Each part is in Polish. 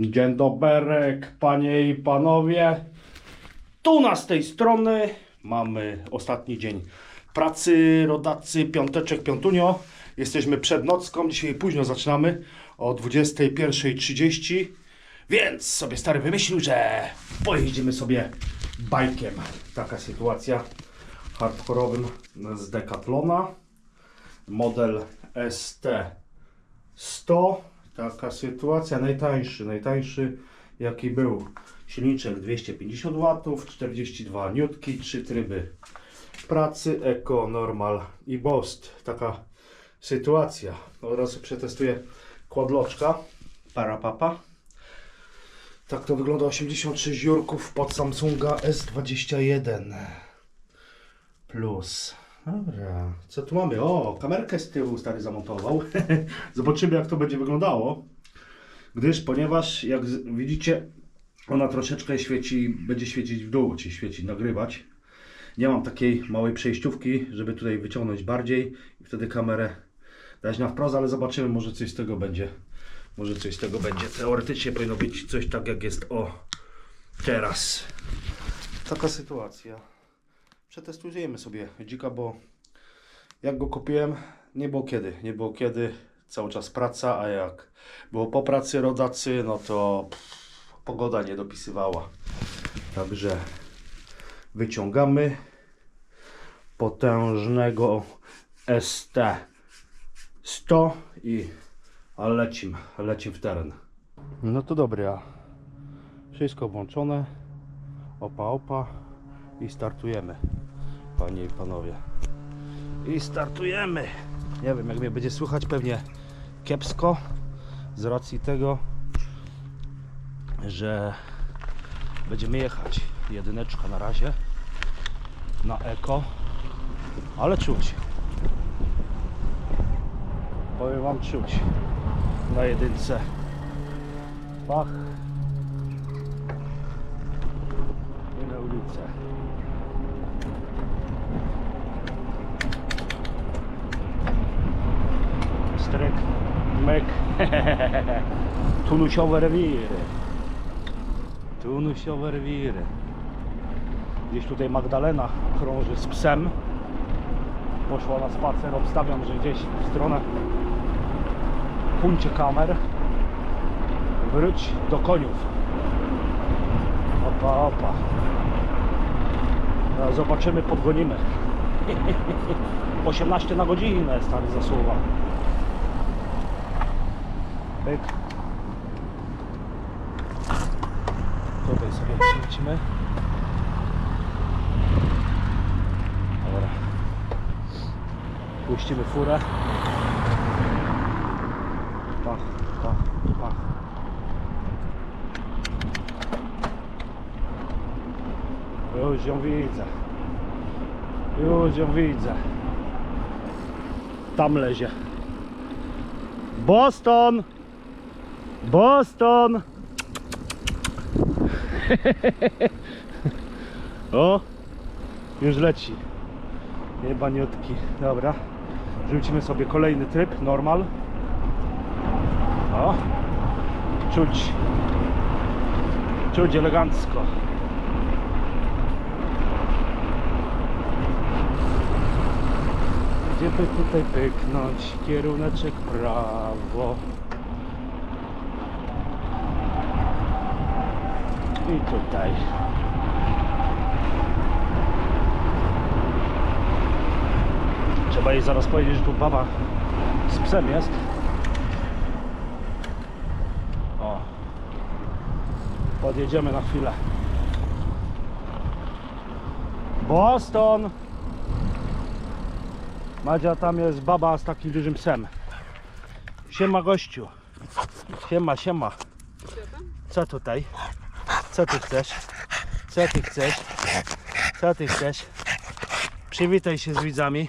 Dzień doberek, panie i panowie. Tu na z tej strony mamy ostatni dzień pracy, rodacy, piąteczek, piątunio. Jesteśmy przed nocką, dzisiaj późno zaczynamy o 21.30. Więc sobie stary wymyślił, że pojedziemy sobie bajkiem. Taka sytuacja hardkorowym z Decathlona. Model ST100. Taka sytuacja, najtańszy, najtańszy jaki był. Silniczek 250 W, 42 N, 3 tryby pracy, Eco, Normal i Bost. Taka sytuacja. Od razu przetestuję kładloczka, parapapa. Tak to wygląda 86 jurków pod Samsunga S21 plus. Dobra, co tu mamy? O, kamerkę z tyłu stary zamontował. Zobaczymy jak to będzie wyglądało. Gdyż, ponieważ jak widzicie, ona troszeczkę świeci, będzie świecić w dół, czyli świecić, nagrywać. Nie mam takiej małej przejściówki, żeby tutaj wyciągnąć bardziej i wtedy kamerę dać na wprost, ale zobaczymy, może coś z tego będzie. Może coś z tego będzie. Teoretycznie powinno być coś tak jak jest o teraz. Taka sytuacja. Przetestujemy sobie dzika, bo jak go kupiłem, nie było kiedy. Nie było kiedy. Cały czas praca, a jak było po pracy rodacy, no to pff, pogoda nie dopisywała. Także wyciągamy potężnego ST 100 i ale lecim, lecim w teren. No to dobra. Wszystko włączone. Opa, opa. I startujemy. Panie i panowie. I startujemy. Nie wiem, jak mnie będzie słychać, pewnie kiepsko. Z racji tego, że będziemy jechać. Jedyneczka na razie. Na eko. Ale czuć. Powiem wam czuć. Na jedynce. Pach. I na ulicę. Stryk, myk. Tunusiowe rewiry. Tunusiowe rewiry. Gdzieś tutaj Magdalena krąży z psem. Poszła na spacer. Obstawiam, że gdzieś w stronę puncie kamer. Wróć do koniów. Opa, opa. Zobaczymy, podgonimy. 18 na godzinę stary zasuwa. Pyk. Tutaj sobie wrócimy. Dobra. Puścimy furę. Pach, pach, pach. Już ją widzę. Już ją widzę. Tam lezie. Boston! Boston! o! Już leci. Jebaniutki. Dobra. Rzucimy sobie kolejny tryb, normal. O! Czuć. Czuć elegancko. Gdzie by tutaj pyknąć? Kieruneczek prawo. I tutaj. Trzeba jej zaraz powiedzieć, że tu baba z psem jest. O. Podjedziemy na chwilę. Boston! Madzia, tam jest baba z takim dużym psem. Siema gościu. Siema, siema. Co tutaj? Co ty chcesz? Co ty chcesz? Co ty chcesz? Przywitaj się z widzami.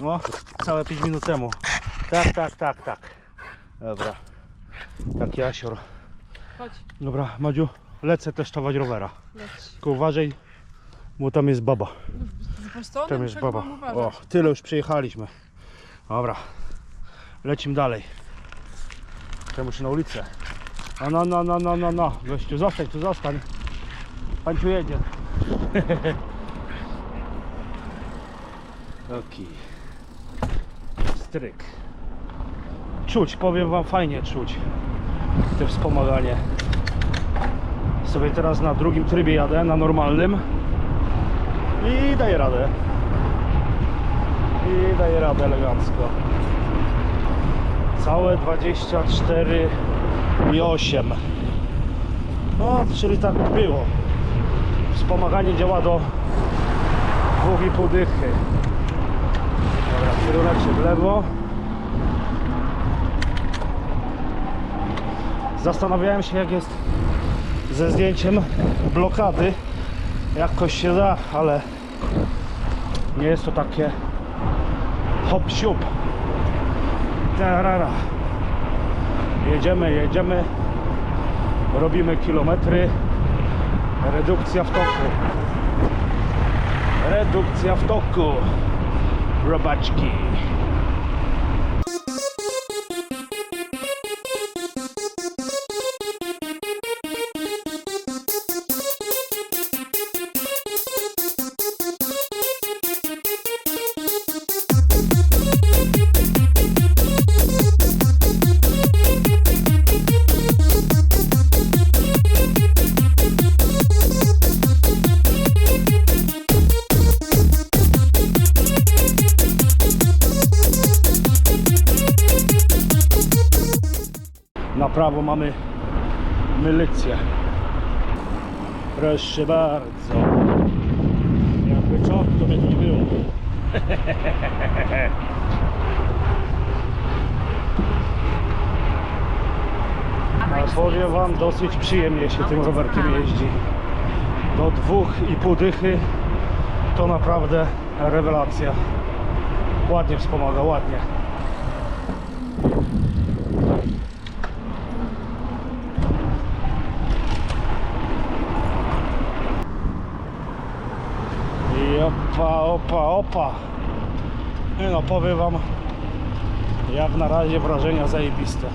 No, całe 5 minut temu. Tak, tak, tak, tak. Dobra. Taki jasior. Chodź, Dobra, Madziu, lecę testować rowera. leć. Tylko uważaj, bo tam jest baba. Z Bostonem Tam jest trzeba baba. uważać. O, tyle już przyjechaliśmy. Dobra. Lecimy dalej. Ja muszę na ulicę. O no, no, no, no, no, no. Gościu, zostań, tu zostań. Pan tu jedzie. Okej. Stryk. Czuć, powiem wam, fajnie czuć. Te wspomaganie. Sobie teraz na drugim trybie jadę, na normalnym. I daję radę. I daję radę elegancko. Całe 24 i 8. No, czyli tak było. Wspomaganie działa do 2,5 dychy. Dobra, kierunek się w lewo. Zastanawiałem się jak jest ze zdjęciem blokady. Jakoś się da, ale nie jest to takie hop siup. Tarara. Jedziemy, jedziemy. Robimy kilometry. Redukcja w toku. Redukcja w toku. Robaczki. Mamy milicję. Proszę bardzo. Jakby co, to by nie było. Ale powiem wam, dosyć przyjemnie się tym rowerkiem jeździ. Do dwóch i pół dychy to naprawdę rewelacja. Ładnie wspomaga, ładnie. I opa, opa, opa. No, powiem wam, jak na razie wrażenia zajebiste.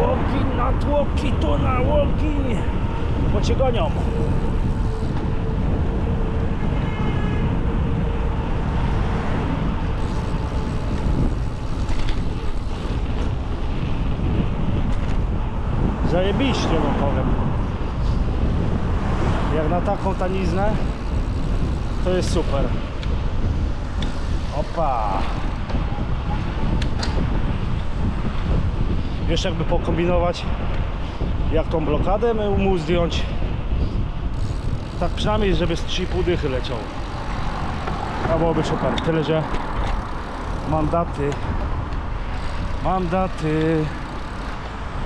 Łoki na tłoki, to na łoki, bo cię gonią. Zajebiście wam powiem. Jak na taką taniznę, to jest super. Opa. Wiesz jakby pokombinować, jak tą blokadę mu zdjąć. Tak przynajmniej, żeby z 3,5 dychy leciał. To byłoby super. Tyle, że mandaty. Mandaty.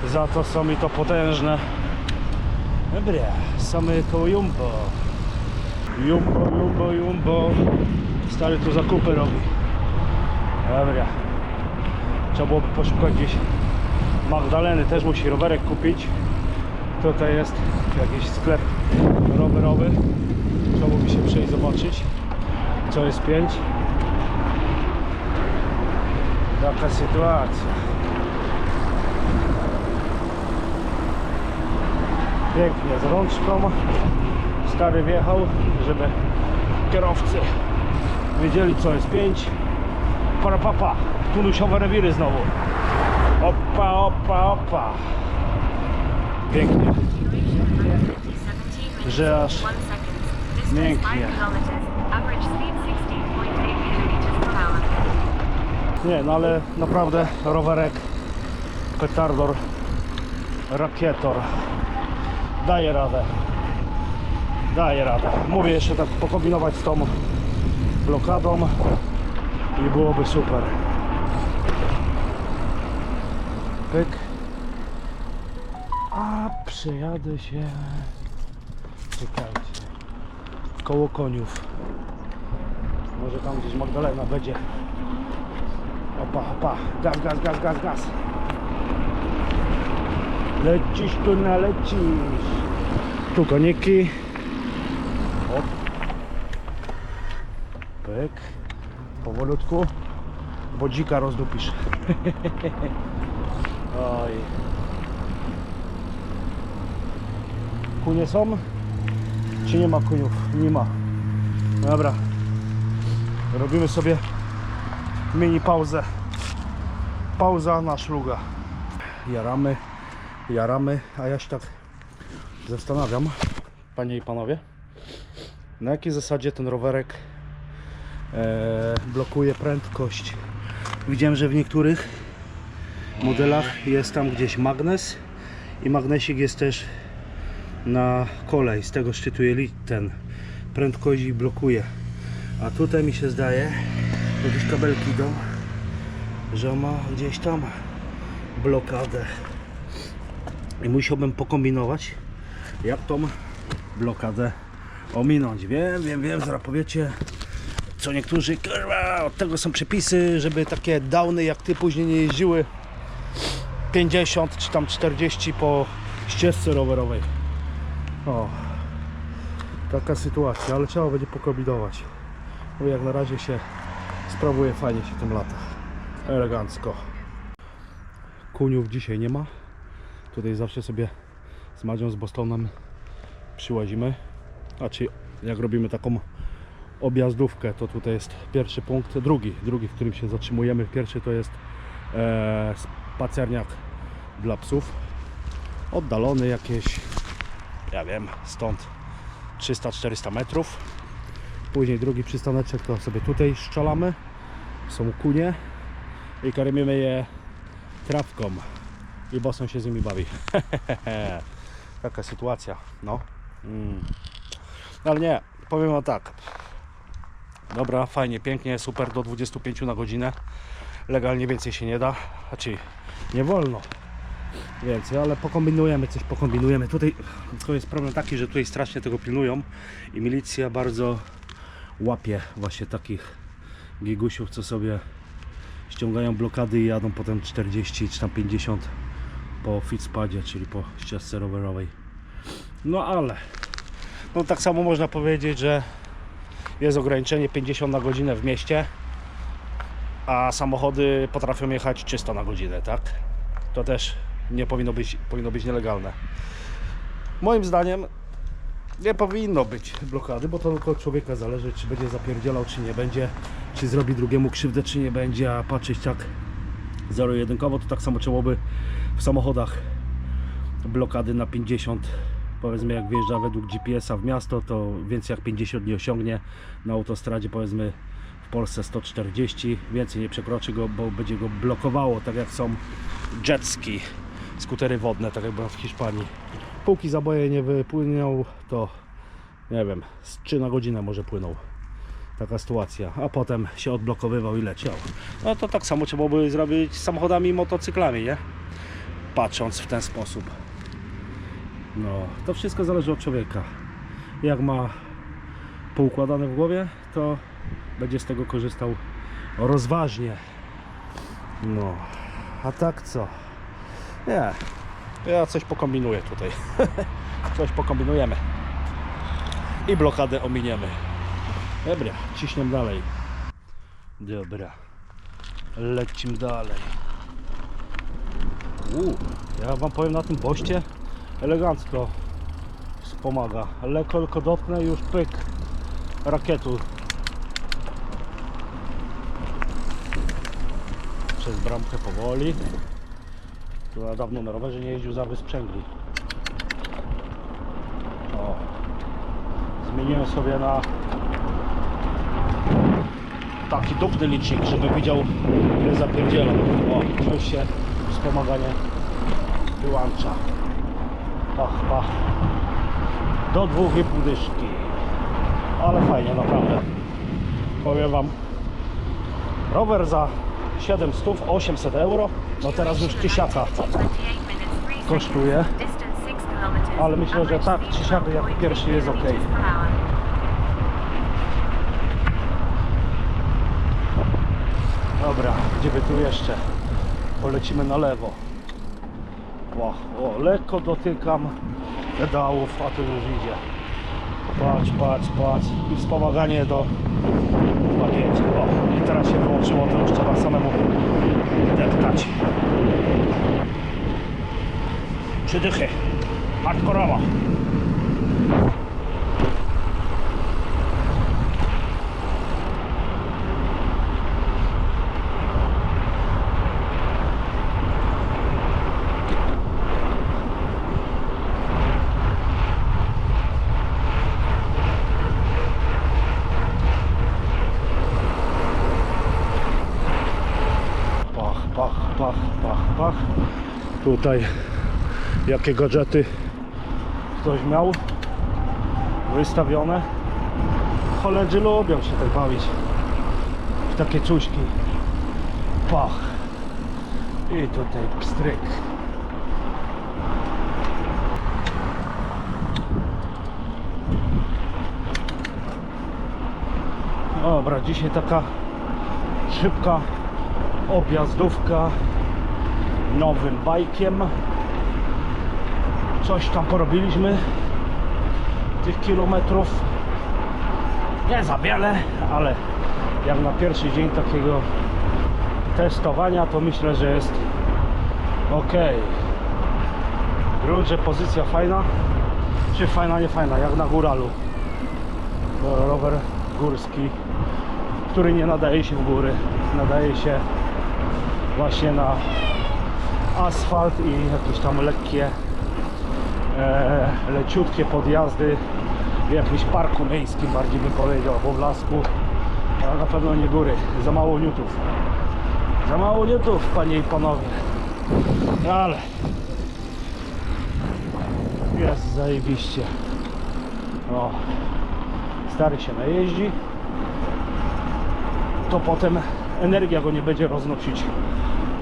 Za to są mi to potężne. Dobra, same koło Jumbo. Jumbo, Jumbo, Jumbo. Stary tu zakupy robi. Dobra. Trzeba byłoby poszukać gdzieś Magdaleny. Też musi rowerek kupić. Tutaj jest jakiś sklep rowerowy. Trzeba byłoby się przejść zobaczyć co jest 5. Taka sytuacja. Pięknie z rączką. Stary wjechał, żeby kierowcy wiedzieli co jest 5. Para papa, tunusiowe rewiry znowu. Opa, opa, opa. Pięknie. Że aż mięknie. Nie, no ale naprawdę rowerek petardor rakietor daje radę. Daje radę. Mówię jeszcze tak pokombinować z tą blokadą i byłoby super. Pyk. A przejadę się. Czekajcie. Koło koniów. Może tam gdzieś Magdalena będzie. Opa, opa, gaz, gaz, gaz, gaz, gaz. Lecisz tu, nalecisz. Tu koniki. Op. Pyk. Powolutku. bo dzika rozdupisz. Oj. Kunie są? Czy nie ma kuniów? Nie ma. Dobra. Robimy sobie mini pauzę. Pauza na szluga. Jaramy, jaramy, a ja się tak zastanawiam, panie i panowie, na jakiej zasadzie ten rowerek e, blokuje prędkość. Widziałem, że w niektórych modelach jest tam gdzieś magnes i magnesik jest też na kolej, z tego szczytuje li- ten prędkość i blokuje. A tutaj mi się zdaje, jakieś kabelki idą, że ma gdzieś tam blokadę. I musiałbym pokombinować, jak tą blokadę ominąć. Wiem, wiem, wiem, zaraz powiecie, co niektórzy, kurwa, od tego są przepisy, żeby takie downy jak ty później nie jeździły 50 czy tam 40 po ścieżce rowerowej. O, taka sytuacja, ale trzeba będzie pokombinować. Bo jak na razie się sprawuje fajnie się tym lata. Elegancko. Kuniów dzisiaj nie ma. Tutaj zawsze sobie z Madzią, z Bostonem przyłazimy. A czy jak robimy taką objazdówkę, to tutaj jest pierwszy punkt, drugi, drugi, w którym się zatrzymujemy. Pierwszy to jest e, spacerniak dla psów. Oddalony jakieś, ja wiem, stąd 300-400 metrów. Później drugi przystaneczek to sobie tutaj szczelamy. Są kunie i karmimy je trawką. I boson się z nimi bawi. Taka sytuacja, no. Mm. No Ale nie, powiem wam tak. Dobra, fajnie, pięknie, super do 25 na godzinę. Legalnie więcej się nie da. Znaczy, nie wolno więcej, ale pokombinujemy, coś pokombinujemy. Tutaj to jest problem taki, że tutaj strasznie tego pilnują i milicja bardzo łapie właśnie takich gigusiów, co sobie ściągają blokady i jadą potem 40 czy tam 50 po Fitzpadzie, czyli po ścieżce rowerowej. No ale no tak samo można powiedzieć, że jest ograniczenie 50 na godzinę w mieście, a samochody potrafią jechać 300 na godzinę, tak? To też nie powinno być, powinno być nielegalne. Moim zdaniem nie powinno być blokady, bo to tylko od człowieka zależy, czy będzie zapierdzielał, czy nie będzie, czy zrobi drugiemu krzywdę, czy nie będzie, a patrzeć tak zero-jedynkowo, to tak samo trzeba by w samochodach blokady na 50 powiedzmy jak wjeżdża według GPS-a w miasto to więcej jak 50 nie osiągnie. Na autostradzie powiedzmy w Polsce 140 więcej nie przekroczy go, bo będzie go blokowało tak jak są jetski skutery wodne, tak jak było w Hiszpanii. Póki zaboje nie wypłyną to nie wiem, z 3 na godzinę może płynął. Taka sytuacja, a potem się odblokowywał i leciał. No to tak samo trzeba by zrobić z samochodami i motocyklami, nie? Patrząc w ten sposób. No, to wszystko zależy od człowieka. Jak ma poukładane w głowie, to będzie z tego korzystał rozważnie. No, a tak co? Nie, ja coś pokombinuję tutaj. coś pokombinujemy. I blokadę ominiemy. Dobra, ciśniemy dalej. Dobra. Lecimy dalej. Uuu, ja wam powiem na tym poście elegancko wspomaga. Lekko tylko dotknę już pyk rakietu. Przez bramkę powoli. Tu na dawno na rowerze nie jeździł za wysprzęgli. O. Zmieniłem sobie na taki dupny licznik, żeby widział ile zapierdzielam. O, już się wspomaganie wyłącza. Pach, pach. Do dwóch i pół dyszki. Ale fajnie, naprawdę. Powiem wam. Rower za 700, 800 euro. No teraz już tysiaka kosztuje. Ale myślę, że tak czy jak pierwszy jest ok. Dobra, gdzie by tu jeszcze? Polecimy na lewo. O, o, lekko dotykam pedałów, a tu już idzie. Patrz, patrz, patrz. I wspomaganie do bagiecie. O, i teraz się wyłączyło, to już trzeba samemu deptać. Trzy dychy. Hardkorowo. Pach, pach, pach, pach, pach. Tutaj jakie gadżety ktoś miał wystawione. Holendrzy lubią się tak bawić w takie czuśki. Pach. I tutaj pstryk. Dobra, dzisiaj taka szybka objazdówka nowym bajkiem. Coś tam porobiliśmy tych kilometrów. Nie za wiele, ale jak na pierwszy dzień takiego testowania, to myślę, że jest ok. Grunt, że pozycja fajna, czy fajna, nie fajna, jak na góralu. Rower górski, który nie nadaje się w góry, nadaje się właśnie na asfalt i jakieś tam lekkie, e, leciutkie podjazdy w jakimś parku miejskim, bardziej bym powiedział, albo w lasku, ale na pewno nie góry, za mało newtów. Za mało newtów, panie i panowie. Ale jest zajebiście. O, stary się najeździ, to potem energia go nie będzie roznosić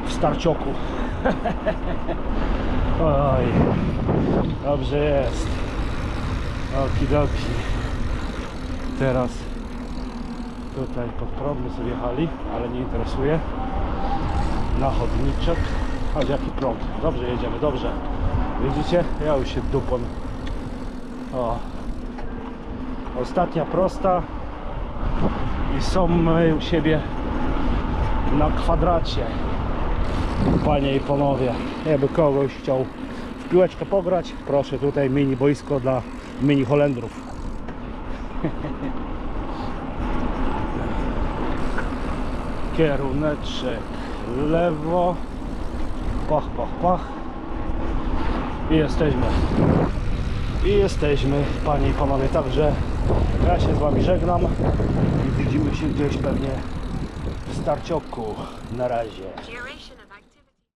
w starcioku. Oj, dobrze jest. Okidoki. Teraz tutaj pod prąd sobie jechali, ale nie interesuje. Na chodniczek. Chodź jaki prąd. Dobrze jedziemy, dobrze. Widzicie? Ja już się dupłem. O. Ostatnia prosta. I są u siebie na kwadracie. Panie i panowie, jakby kogoś chciał w piłeczkę pograć, proszę tutaj mini boisko dla mini Holendrów. Kieruneczek lewo, pach, pach, pach i jesteśmy. I jesteśmy, panie i panowie, także ja się z wami żegnam i widzimy się gdzieś pewnie w starcioku. Na razie.